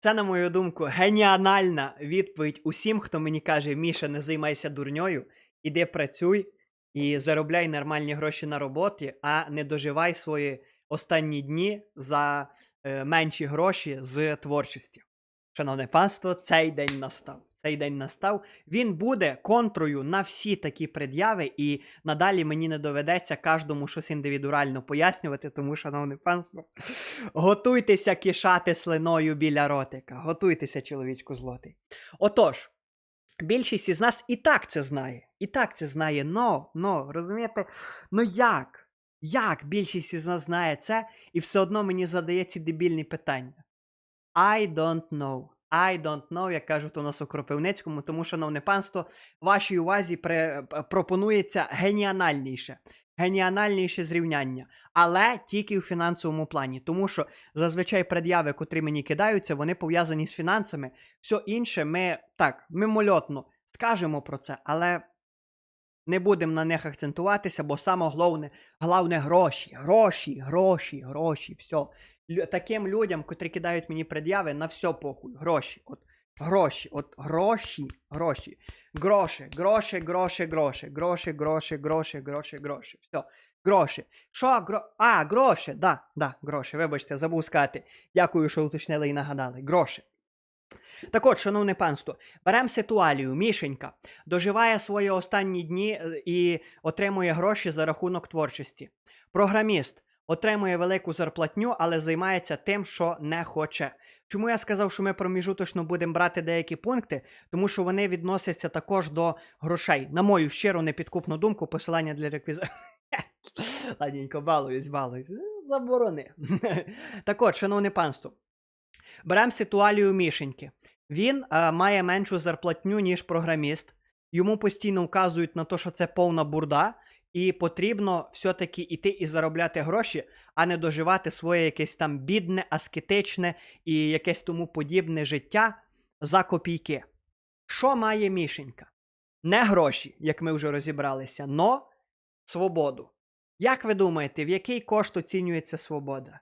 Це, на мою думку, геніанальна відповідь усім, хто мені каже: Міша, не займайся дурньою, іди працюй і заробляй нормальні гроші на роботі, а не доживай свої останні дні за е, менші гроші з творчості. Шановне панство, цей день настав. Цей день настав. Він буде контрою на всі такі пред'яви, і надалі мені не доведеться кожному щось індивідуально пояснювати, тому, шановне панство, готуйтеся кишати слиною біля ротика. Готуйтеся, чоловічку злотий. Отож, більшість із нас і так це знає. І так це знає. Но, но, розумієте? Ну як? Як більшість із нас знає це, і все одно мені задає ці дебільні питання? I don't know. I don't know, як кажуть у нас у Кропивницькому, тому, шановне панство, вашій увазі при, пропонується геніанальніше. Геніанальніше зрівняння, але тільки у фінансовому плані, тому що зазвичай пред'яви, котрі мені кидаються, вони пов'язані з фінансами. Все інше ми так мимольотно скажемо про це, але не будемо на них акцентуватися, бо саме головне, головне гроші, гроші, гроші, гроші, все. Лю- таким людям, котрі кидають мені пред'яви, на все похуй. Гроші. От гроші, от гроші, гроші. Гроші, гроші, гроші, гроші, гроші, гроші, гроші, гроші, гроші. Все. Гроші. Що гро... А, гроші, да, да, гроші. Вибачте, забув сказати. Дякую, що уточнили і нагадали. Гроші. Так от, шановне панство, беремо ситуалію. Мішенька доживає свої останні дні е, і отримує гроші за рахунок творчості. Програміст отримує велику зарплатню, але займається тим, що не хоче. Чому я сказав, що ми проміжуточно будемо брати деякі пункти? Тому що вони відносяться також до грошей. На мою щиру непідкупну думку, посилання для реквізитів. Ладненько, балуюсь, балуюсь. Заборони. так от, шановне панство, беремо ситуалію Мішеньки. Він е, має меншу зарплатню, ніж програміст. Йому постійно вказують на те, що це повна бурда, і потрібно все-таки іти і заробляти гроші, а не доживати своє якесь там бідне, аскетичне і якесь тому подібне життя за копійки. Що має Мішенька? Не гроші, як ми вже розібралися, но свободу. Як ви думаєте, в який кошт оцінюється свобода?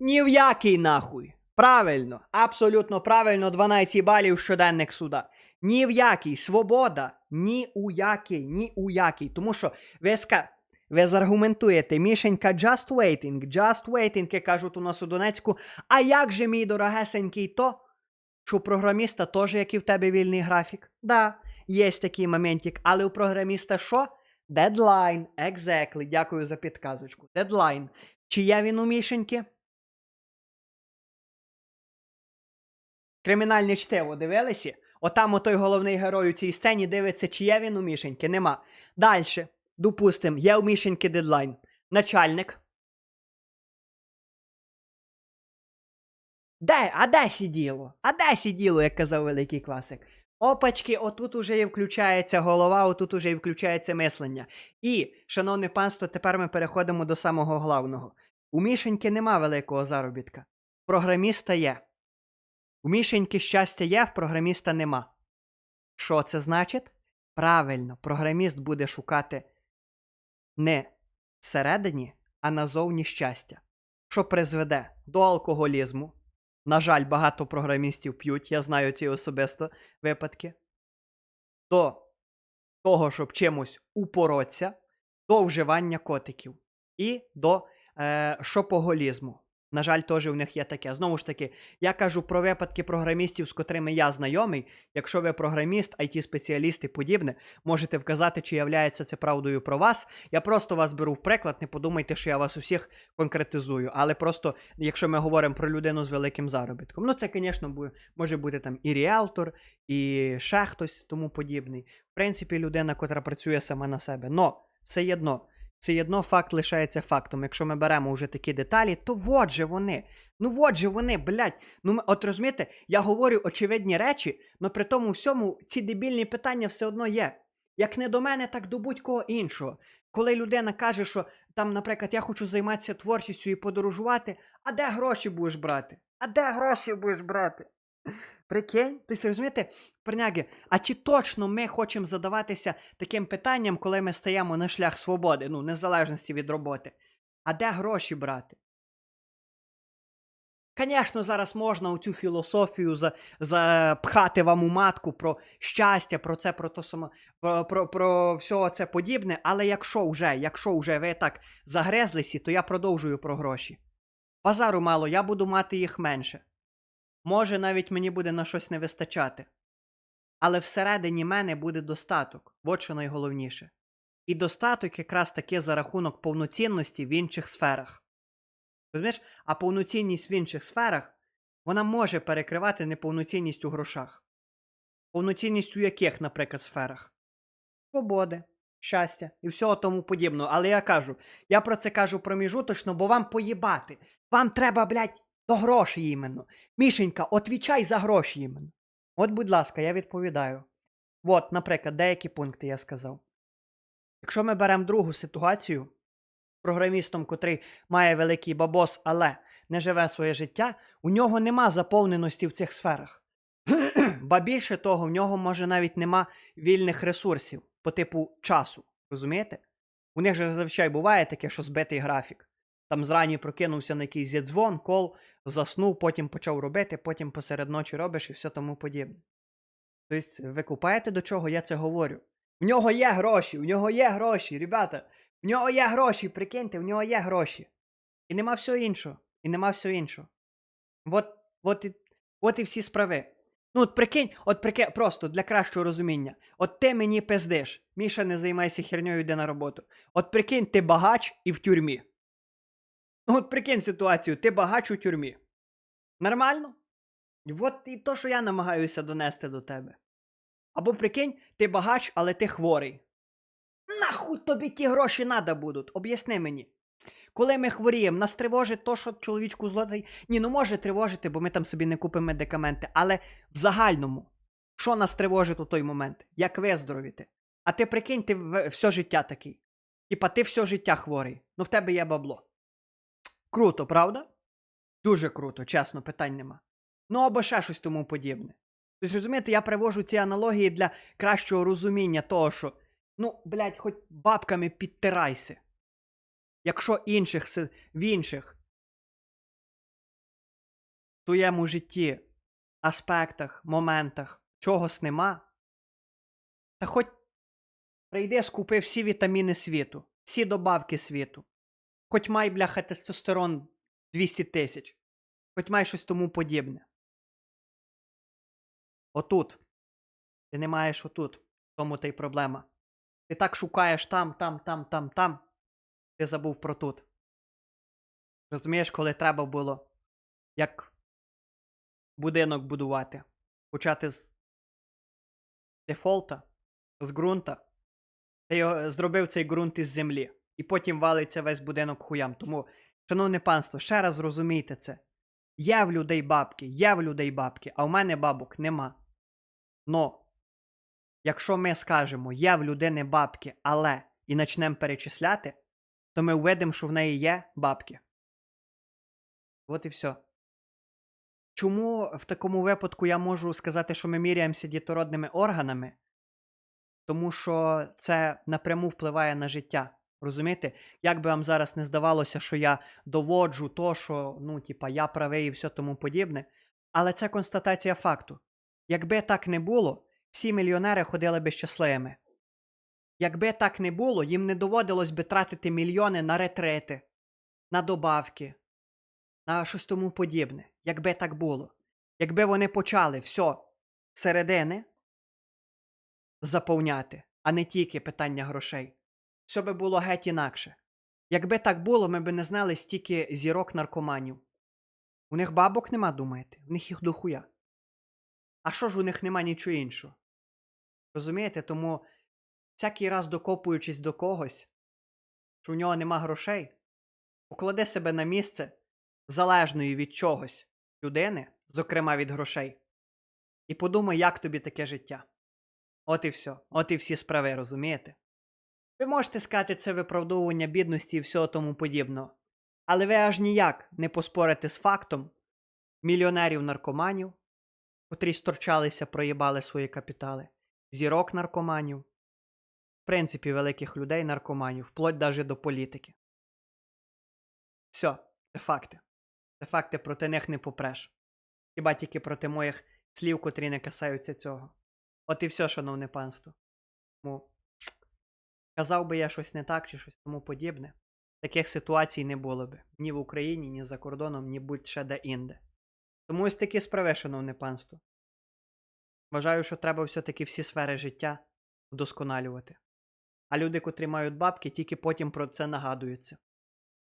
Ні в який нахуй. Правильно, абсолютно правильно, 12 балів щоденник суда. Ні в який свобода, ні у який, ні у який. Тому що ви, ска... ви заргументуєте, Мішенька, just waiting, just waiting, як кажуть у нас у Донецьку. А як же, мій дорогесенький, то, що у програміста теж, як і в тебе вільний графік? Да, є такий моментик, але у програміста що? Дедлайн, exactly, дякую за підказочку. Дедлайн. Чи є він у Мішеньки? Кримінальне чтиво дивилися? Отам отой головний герой у цій сцені дивиться, чи є він у Мішеньки. Нема. Дальше. Допустим, є у Мішеньки дедлайн. Начальник. Де? А де сиділо? А де сиділо, як казав великий класик? Опачки, отут уже і включається голова, отут уже і включається мислення. І, шановне панство, тепер ми переходимо до самого главного. У Мішеньки нема великого заробітка. Програміста є. У Мішеньки щастя є, в програміста нема. Що це значить? Правильно, програміст буде шукати не всередині, а назовні щастя, що призведе до алкоголізму. На жаль, багато програмістів п'ють, я знаю ці особисто випадки. До того, щоб чимось упоротися, до вживання котиків і до е, шопоголізму. На жаль, теж в них є таке. Знову ж таки, я кажу про випадки програмістів, з котрими я знайомий. Якщо ви програміст, it спеціаліст і подібне, можете вказати, чи являється це правдою про вас. Я просто вас беру в приклад, не подумайте, що я вас усіх конкретизую. Але просто, якщо ми говоримо про людину з великим заробітком, ну це, звісно, може бути там і ріелтор, і ще хтось тому подібний. В принципі, людина, котра працює сама на себе. Но все єдно. Це єдно факт лишається фактом. Якщо ми беремо вже такі деталі, то вот же вони. Ну вот же вони, блядь. Ну от розумієте, я говорю очевидні речі, але при тому всьому ці дебільні питання все одно є. Як не до мене, так до будь-кого іншого. Коли людина каже, що там, наприклад, я хочу займатися творчістю і подорожувати, а де гроші будеш брати? А де гроші будеш брати? Прикинь? Тобто, розумієте, парняги, а чи точно ми хочемо задаватися таким питанням, коли ми стаємо на шлях свободи, ну, незалежності від роботи? А де гроші брати? Звісно, зараз можна цю філософію за, запхати вам у матку про щастя, про це, про то само, про, про, про все це подібне. Але якщо вже, якщо вже ви так загрезлися, то я продовжую про гроші. Базару мало, я буду мати їх менше. Може, навіть мені буде на щось не вистачати. Але всередині мене буде достаток, от що найголовніше. І достаток якраз таки за рахунок повноцінності в інших сферах. Розумієш? А повноцінність в інших сферах вона може перекривати неповноцінність у грошах. Повноцінність у яких, наприклад, сферах? Свободи, щастя і всього тому подібного. Але я кажу, я про це кажу проміжуточно, бо вам поїбати. Вам треба, блядь, до грошей іменно. Мішенька, отвічай за гроші іменно. От, будь ласка, я відповідаю. От, наприклад, деякі пункти я сказав. Якщо ми беремо другу ситуацію, програмістом, котрий має великий бабос, але не живе своє життя, у нього нема заповненості в цих сферах. Ба більше того, в нього може навіть нема вільних ресурсів по типу часу. Розумієте? У них же зазвичай буває таке, що збитий графік. Там зрані прокинувся на якийсь дзвон, кол, заснув, потім почав робити, потім посеред ночі робиш і все тому подібне. Тобто, ви купаєте до чого я це говорю? В нього є гроші, в нього є гроші, ребята. В нього є гроші, прикиньте, в нього є гроші. І нема всього іншого. І нема всього іншого. От, от, і, от і всі справи. Ну, от прикинь, от прикинь, просто для кращого розуміння. От ти мені пиздиш. Міша, не займайся херньою, йде на роботу. От прикинь, ти багач і в тюрмі. Ну, от прикинь ситуацію, ти багач у тюрмі. Нормально? От і то, що я намагаюся донести до тебе. Або прикинь, ти багач, але ти хворий. Нахуй тобі ті гроші надо будуть? Об'ясни мені. Коли ми хворіємо, нас тривожить то, що чоловічку злотий. Ні, ну може тривожити, бо ми там собі не купимо медикаменти. Але в загальному, що нас тривожить у той момент? Як виздоровіти? А ти прикинь, ти все життя такий. Типа, ти все життя хворий. Ну в тебе є бабло. Круто, правда? Дуже круто, чесно, питань нема. Ну або ще щось тому подібне. Тобто, розумієте, я привожу ці аналогії для кращого розуміння того, що ну, блядь, хоч бабками підтирайся. Якщо інших в інших в твоєму житті, аспектах, моментах чогось нема, та хоч прийди, скупи всі вітаміни світу, всі добавки світу. Хоч май, бляха, тестостерон 200 тисяч, хоч май щось тому подібне. Отут. Ти не маєш отут. Тому та й проблема. Ти так шукаєш там, там, там, там, там. Ти забув про тут. Розумієш, коли треба було як будинок будувати. Почати з дефолта, з ґрунта. Ти зробив цей ґрунт із землі. І потім валиться весь будинок хуям. Тому, шановне панство, ще раз зрозумійте це. Є в людей бабки, є в людей бабки, а в мене бабок нема. Но, якщо ми скажемо, є в людини бабки, але і почнемо перечисляти, то ми введемо, що в неї є бабки. От і все. Чому в такому випадку я можу сказати, що ми міряємося дітородними органами? Тому що це напряму впливає на життя. Розумієте? Як би вам зараз не здавалося, що я доводжу то, що ну, типа, я правий і все тому подібне. Але це констатація факту. Якби так не було, всі мільйонери ходили би щасливими. Якби так не було, їм не доводилось би тратити мільйони на ретрити, на добавки, на щось тому подібне. Якби так було. Якби вони почали все середини заповняти, а не тільки питання грошей, все би було геть інакше. Якби так було, ми б не знали стільки зірок наркоманів. У них бабок нема, думаєте? В них їх дохуя. А що ж у них нема нічого іншого? Розумієте? Тому всякий раз докопуючись до когось, що у нього нема грошей, поклади себе на місце залежної від чогось людини, зокрема від грошей, і подумай, як тобі таке життя. От і все. От і всі справи, розумієте? Ви можете сказати це виправдовування бідності і всього тому подібного. Але ви аж ніяк не поспорите з фактом мільйонерів-наркоманів, котрі сторчалися, проїбали свої капітали, зірок наркоманів, в принципі, великих людей наркоманів, вплоть даже до політики. Все, це факти. Це факти проти них не попреш. Хіба тільки проти моїх слів, котрі не касаються цього. От і все, шановне панство. Тому казав би я щось не так чи щось тому подібне. Таких ситуацій не було би ні в Україні, ні за кордоном, ні будь-ще де інде. Тому ось такі справи, шановне панство. Вважаю, що треба все-таки всі сфери життя вдосконалювати. А люди, котрі мають бабки, тільки потім про це нагадуються.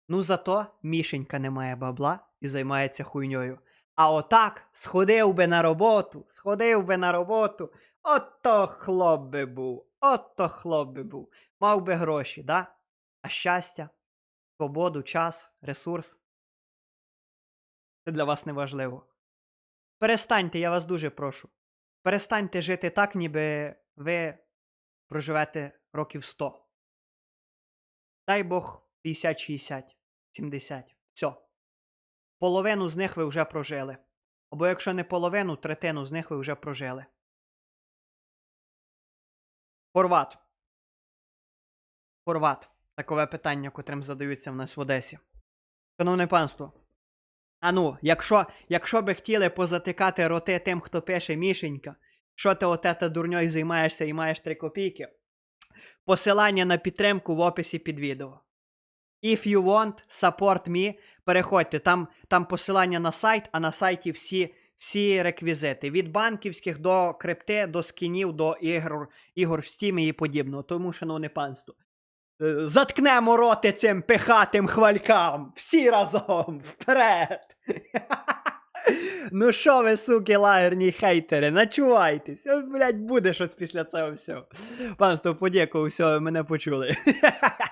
Ну зато Мішенька не має бабла і займається хуйньою. А отак сходив би на роботу, сходив би на роботу. Ото хлоп би був, ото хлоп би був. Мав би гроші, да? А щастя, свободу, час, ресурс. Це для вас не важливо. Перестаньте, я вас дуже прошу. Перестаньте жити так, ніби ви проживете років 100. Дай Бог 50, 60, 70. Все. Половину з них ви вже прожили. Або якщо не половину, третину з них ви вже прожили. Хорват. Хорват. Такове питання, котрим задаються в нас в Одесі. Шановне панство. А ну, якщо, якщо би хотіли позатикати роти тим, хто пише Мішенька, що ти оте та дурньою займаєшся і маєш 3 копійки, посилання на підтримку в описі під відео. If you want, support me, переходьте, там, там посилання на сайт, а на сайті всі, всі реквізити. Від банківських до крипти, до скінів, до ігор, ігор в Steam і подібного. Тому, шановне панство, е, заткнемо роти цим пихатим хвалькам. Всі разом вперед. Ну що ви, суки, лагерні хейтери, начувайтесь. От, блядь, буде щось після цього всього. Панство, подякував, все, мене почули.